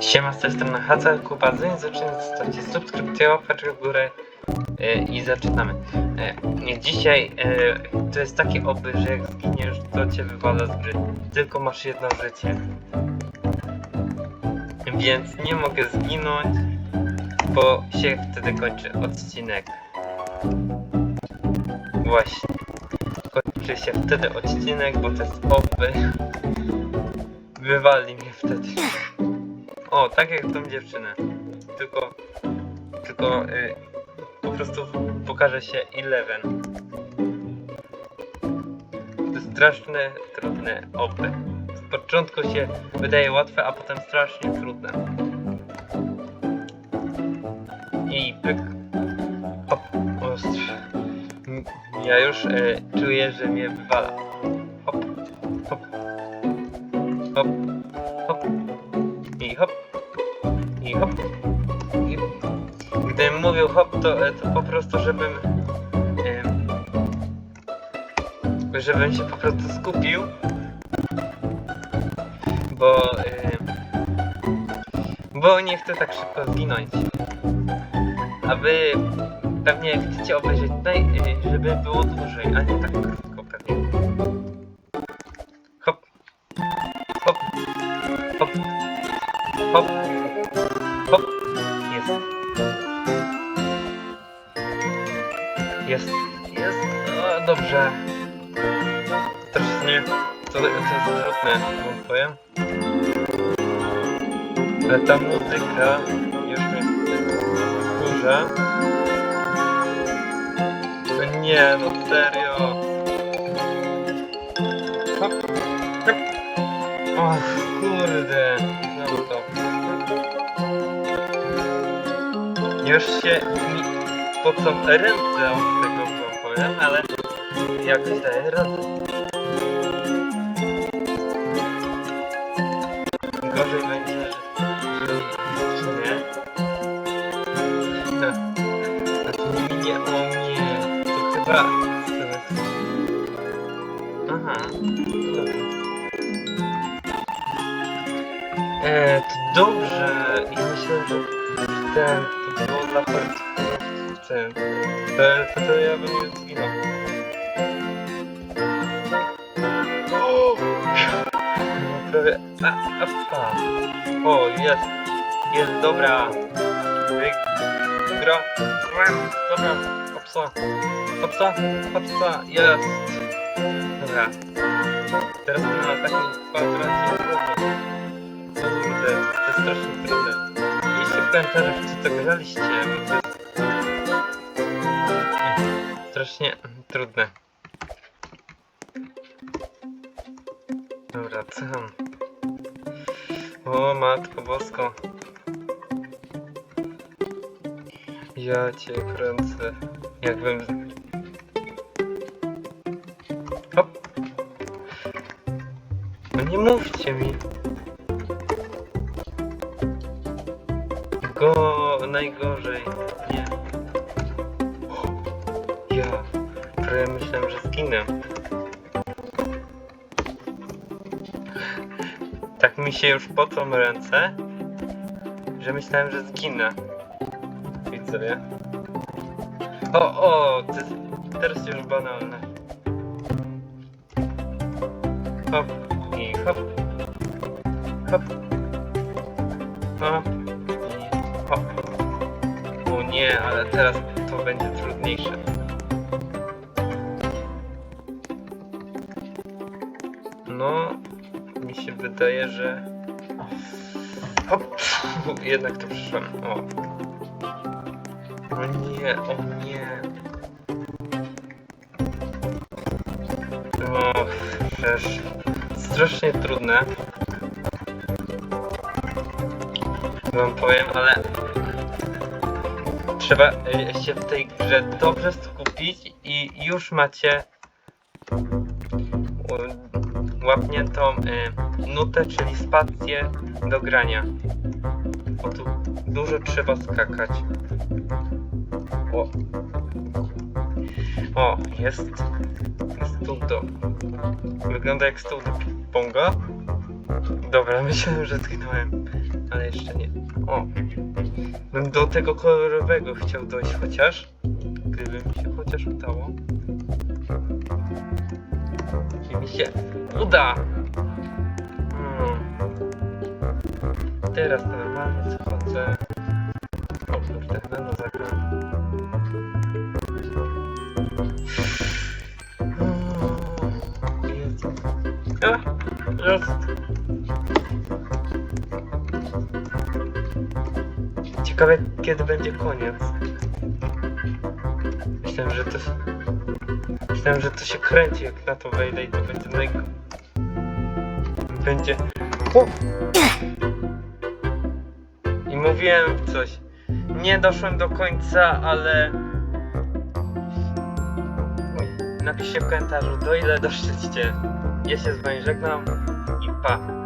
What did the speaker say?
Siema, z tej strony Haca Kubazy. Zaczynamy zostawcie subskrypcję, łapeczkę w górę e, i zaczynamy. E, dzisiaj e, to jest takie oby, że jak zginiesz, to cię wywala z gry. Tylko masz jedno życie. Więc nie mogę zginąć, bo się wtedy kończy odcinek. Właśnie. Kończy się wtedy odcinek, bo to jest oby. Wywali mnie wtedy. O, tak jak tą dziewczynę. Tylko, tylko y, po prostu pokaże się Eleven. To straszne, trudne oby. Z początku się wydaje łatwe, a potem strasznie trudne. I pyk. M- Ja już y, czuję, że mnie wywala. Hop, hop. I hop. I hop. I gdybym mówił hop, to, e, to po prostu, żebym... em, żebym się po prostu skupił. Bo... bo nie chcę tak szybko zginąć. A wy pewnie chcecie obejrzeć tutaj, e, żeby było dłużej, a nie tak krótko Hop. Hop. Jest. Jest. Jest. O, dobrze. Strasznie. To, to jest trudne, wam powiem. Ale ta muzyka już mnie wkurza. No nie, no serio. Hop. Hop. Och, kurde. Już się mi pocą ręce od tego, co powiem, ale jakoś daję radę. Gorzej będzie, że nie. No. Tu nie, o nie, to chyba... Aha, dobra. E, to dobrze. Ja myślałem, że ten, to było dla końca. Ten, to, to ja bym już zginął. O! No, prawie, a, a, a. O, jest, jest, dobra. Gra, dobra, hopsa, hopsa, hopsa, jest. Dobra. Teraz na takim kwadracie trudno. Kurde, to jest strasznie trudne. Piszcie w komentarzach, czy to graliście. Strasznie trudne. Dobra, co? O, matko bosko. Ja cię kręcę. Jakbym... Hop! No nie mówcie mi. Go najgorzej. Nie. Ja. Prawie myślałem, że zginę. Tak mi się już pocą ręce, że myślałem, że zginę. Widzowie. O, o, to jest teraz już banalne. Hop i hop. Hop. Hop. Hop. Nie, ale teraz to będzie trudniejsze. No, mi się wydaje, że... Hop! Jednak to przyszłem. O. O nie, o nie. O, przecież strasznie trudne. Wam powiem, ale trzeba y, się w tej grze dobrze skupić i już macie łapniętą y, nutę, czyli spację do grania. Bo tu dużo trzeba skakać. O. O, jest. Jest stół do. Wygląda jak stół do ponga. Dobra, myślałem, że zginąłem, ale jeszcze nie. O! Bym do tego kolorowego chciał dojść chociaż. Gdyby mi się chociaż udało. I mi się uda! Hmm. Teraz normalnie schodzę. O kurde, będę zagrał. A, Jest. Ciekawe kiedy będzie koniec. Myślałem, że to. Myślałem, że to się kręci jak na to wejdę i to będzie naj... Będzie... O! I mówiłem coś. Nie doszłem do końca, ale... Napiszcie w komentarzu, do ile doszliście. Ja się z wami żegnam i pa.